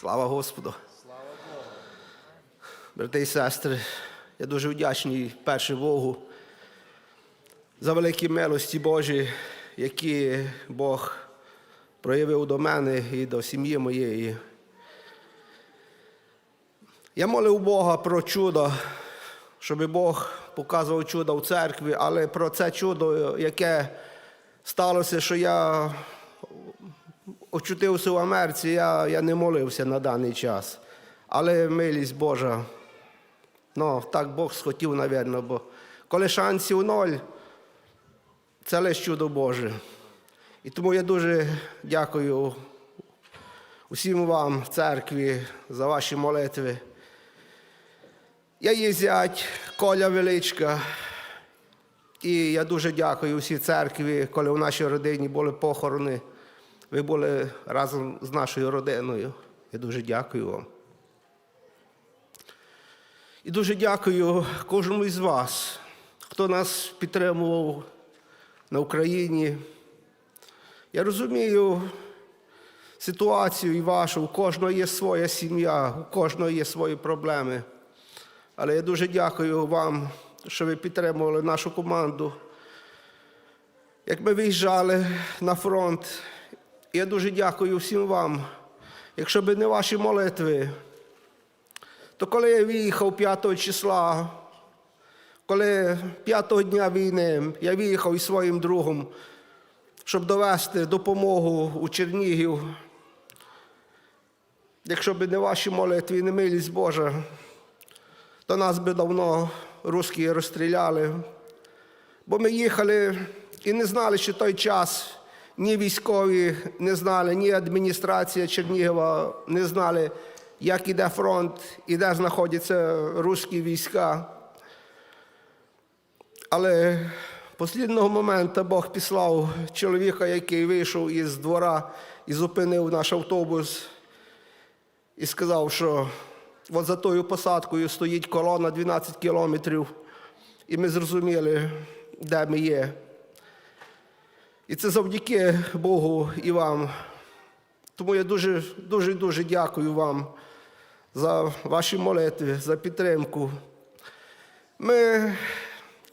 Слава Господу! Брати і сестри, я дуже вдячний перше Богу за великі милості Божі, які Бог проявив до мене і до сім'ї моєї. Я молив Бога про чудо, щоб Бог показував чудо в церкві, але про це чудо, яке сталося, що я очутився в Америці, я, я не молився на даний час. Але милість Божа, ну, так Бог схотів, напевно, бо коли шансів ноль, це лише чудо Боже. І тому я дуже дякую усім вам церкві за ваші молитви. Я є зять Коля Величка. І я дуже дякую усій церкві, коли в нашій родині були похорони. Ви були разом з нашою родиною. Я дуже дякую вам. І дуже дякую кожному із вас, хто нас підтримував на Україні. Я розумію ситуацію і вашу, у кожного є своя сім'я, у кожного є свої проблеми. Але я дуже дякую вам, що ви підтримували нашу команду. Як ми виїжджали на фронт, я дуже дякую всім вам. Якщо б не ваші молитви, то коли я виїхав 5 числа, коли 5 дня війни я виїхав із своїм другом, щоб довести допомогу у Чернігів, якщо б не ваші молитви не милість Божа, то нас би давно русські розстріляли. Бо ми їхали і не знали, що той час ні військові не знали, ні адміністрація Чернігова не знали, як іде фронт і де знаходяться русські війська. Але послідного моменту Бог післав чоловіка, який вийшов із двора і зупинив наш автобус і сказав, що от за тою посадкою стоїть колона 12 кілометрів, і ми зрозуміли, де ми є. І це завдяки Богу і вам. Тому я дуже, дуже, дуже дякую вам за ваші молитви, за підтримку. Ми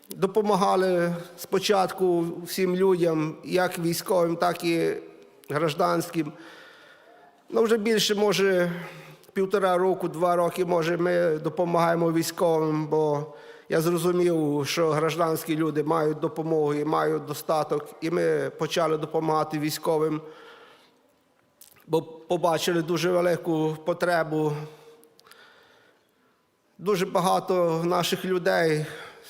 допомагали спочатку всім людям, як військовим, так і гражданським. Ну, вже більше, може, півтора року, два роки, може, ми допомагаємо військовим, бо я зрозумів, що гражданські люди мають допомогу і мають достаток, і ми почали допомагати військовим, бо побачили дуже велику потребу. Дуже багато наших людей,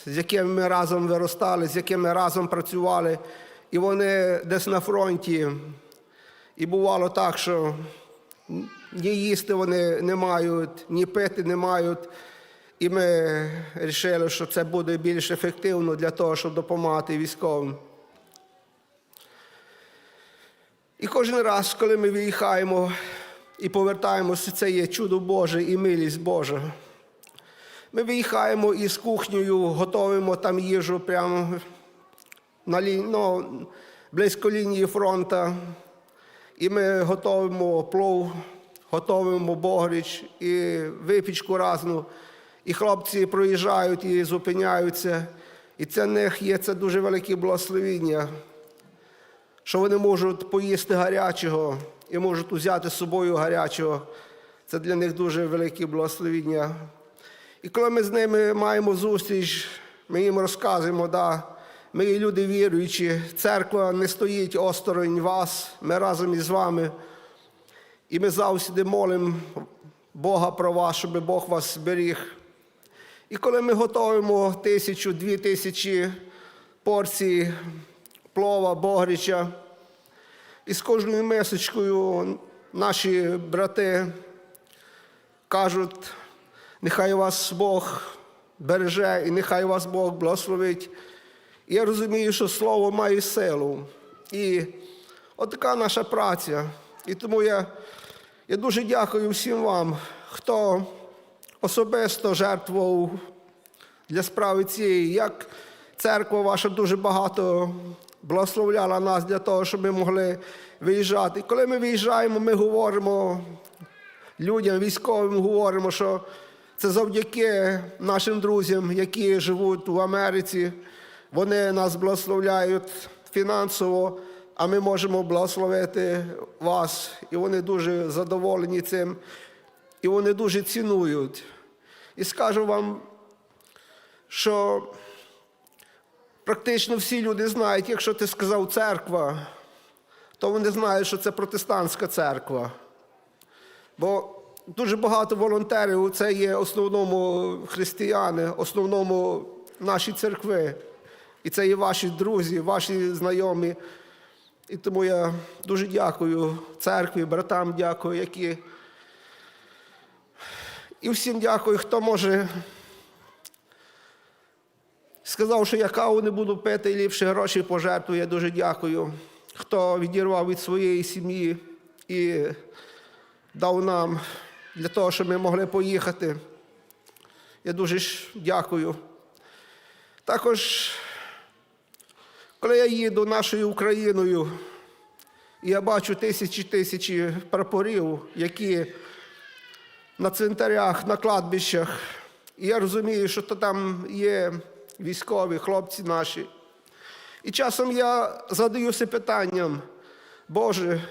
з якими ми разом виростали, з якими разом працювали, і вони десь на фронті. І бувало так, що ні їсти вони не мають, ні пити не мають. І ми вирішили, що це буде більш ефективно для того, щоб допомагати військовим. І кожен раз, коли ми виїхаємо і повертаємося, це є чудо Боже і милість Божа. Ми виїхаємо із кухнею, готуємо там їжу прямо на лі... ну, близько лінії фронту. І ми готуємо плов, готуємо богріч і випічку разну. І хлопці проїжджають і зупиняються. І це них є це дуже велике благословіння, що вони можуть поїсти гарячого і можуть взяти з собою гарячого. Це для них дуже велике благословіння. І коли ми з ними маємо зустріч, ми їм розказуємо, да, ми є люди віруючі, церква не стоїть осторонь вас, ми разом із вами. І ми завжди молимо Бога про вас, щоб Бог вас зберіг. І коли ми готуємо тисячу, дві тисячі порцій плова, богріча, і з кожною мисочкою наші брати кажуть, нехай вас Бог береже і нехай вас Бог благословить. Я розумію, що слово має силу. І от така наша праця. І тому я, я дуже дякую всім вам, хто особисто жертвував для справи цієї, як церква ваша дуже багато благословляла нас для того, щоб ми могли виїжджати. І коли ми виїжджаємо, ми говоримо людям, військовим говоримо, що це завдяки нашим друзям, які живуть в Америці. Вони нас благословляють фінансово, а ми можемо благословити вас. І вони дуже задоволені цим, і вони дуже цінують. І скажу вам, що практично всі люди знають, якщо ти сказав церква, то вони знають, що це протестантська церква. Бо дуже багато волонтерів це є основному християни, основному наші церкви. І це є ваші друзі, ваші знайомі. І тому я дуже дякую церкві, братам дякую, які. І всім дякую, хто може. Сказав, що я каву не буду пити і ліпше гроші пожертвую. Я дуже дякую. Хто відірвав від своєї сім'ї і дав нам для того, щоб ми могли поїхати. Я дуже ж дякую. Також, коли я їду нашою Україною, і я бачу тисячі тисячі прапорів, які на цвинтарях, на кладбищах, і я розумію, що то там є військові, хлопці наші. І часом я задаюся питанням, Боже,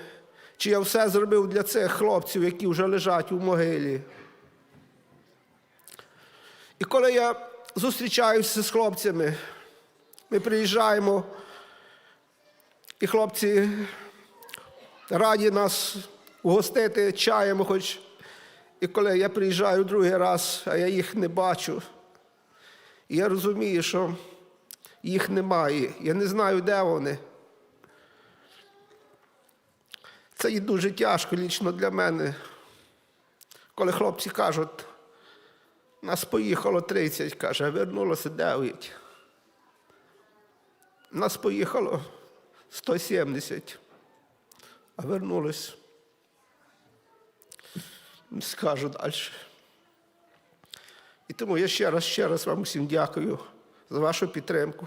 чи я все зробив для цих хлопців, які вже лежать у могилі. І коли я зустрічаюся з хлопцями, ми приїжджаємо, і хлопці раді нас угостити чаєм, хоч і коли я приїжджаю другий раз, а я їх не бачу, і я розумію, що їх немає. Я не знаю, де вони. Це і дуже тяжко лічно для мене. Коли хлопці кажуть, нас поїхало 30, каже, а вернулося 9. Нас поїхало 170, а вернулось. Скажу далі. І тому я ще раз, ще раз вам усім дякую за вашу підтримку.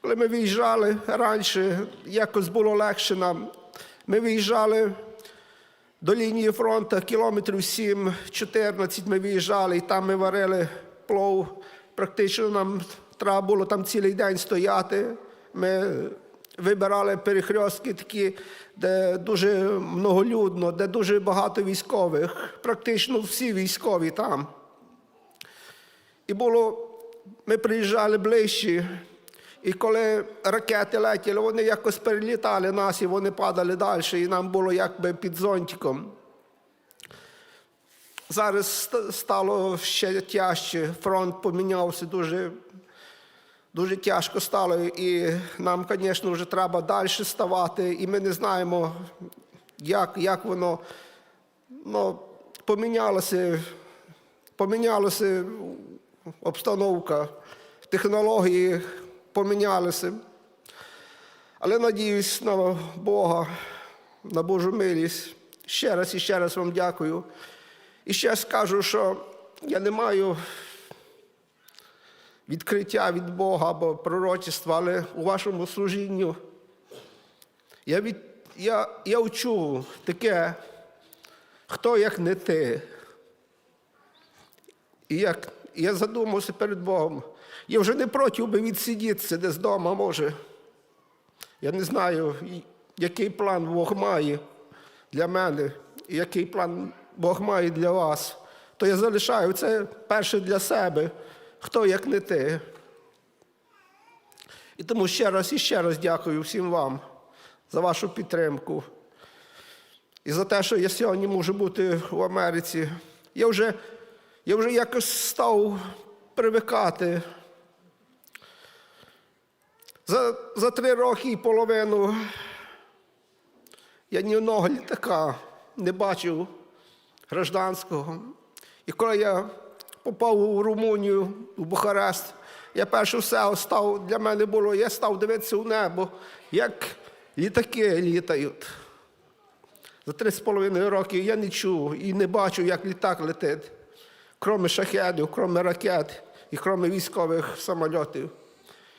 Коли ми виїжджали раніше, якось було легше нам. Ми виїжджали до лінії фронту кілометрів 7-14 ми виїжджали, і там ми варили плов. Практично нам треба було там цілий день стояти. Ми вибирали перехрестки такі, де дуже многолюдно, де дуже багато військових. Практично всі військові там. І було, ми приїжджали ближче, і коли ракети летіли, вони якось перелітали нас і вони падали далі, і нам було якби під зонтиком. Зараз стало ще тяжче, фронт помінявся дуже, дуже тяжко стало, і нам, звісно, вже треба далі ставати, і ми не знаємо, як, як воно ну, помінялося, помінялося обстановка, технології помінялися. Але надіюсь на Бога, на Божу милість. Ще раз і ще раз вам дякую. І ще скажу, що я не маю відкриття від Бога або пророчества, але у вашому служінні я, від, я, я вчув таке, хто як не ти. І як, я задумався перед Богом. Я вже не проти би відсидітися десь вдома, може. Я не знаю, який план Бог має для мене, і який план Бог має для вас. То я залишаю це перше для себе, хто як не ти. І тому ще раз і ще раз дякую всім вам за вашу підтримку. І за те, що я сьогодні можу бути в Америці. Я вже, я вже якось став привикати. За, за три роки і половину я ні одного літака не бачив гражданського. І коли я попав у Румунію, у Бухарест, я перше все став, для мене було, я став дивитися в небо, як літаки літають. За три з половиною роки я не чув і не бачу, як літак летить, крім шахедів, крім ракет і крім військових самольотів.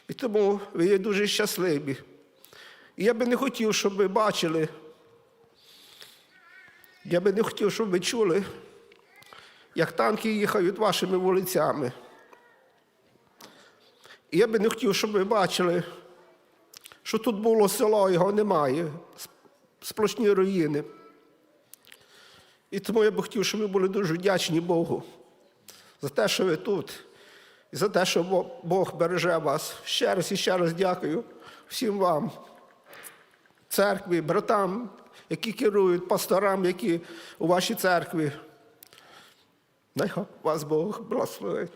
І тому ви є дуже щасливі. І я би не хотів, щоб ви бачили, я би не хотів, щоб ви чули, як танки їхають вашими вулицями. І я би не хотів, щоб ви бачили, що тут було село, його немає, сплошні руїни. І тому я би хотів, щоб ви були дуже вдячні Богу за те, що ви тут, і за те, що Бог береже вас. Ще раз і ще раз дякую всім вам, церкві, братам, які керують, пасторам, які у вашій церкві. Нехай вас Бог благословить.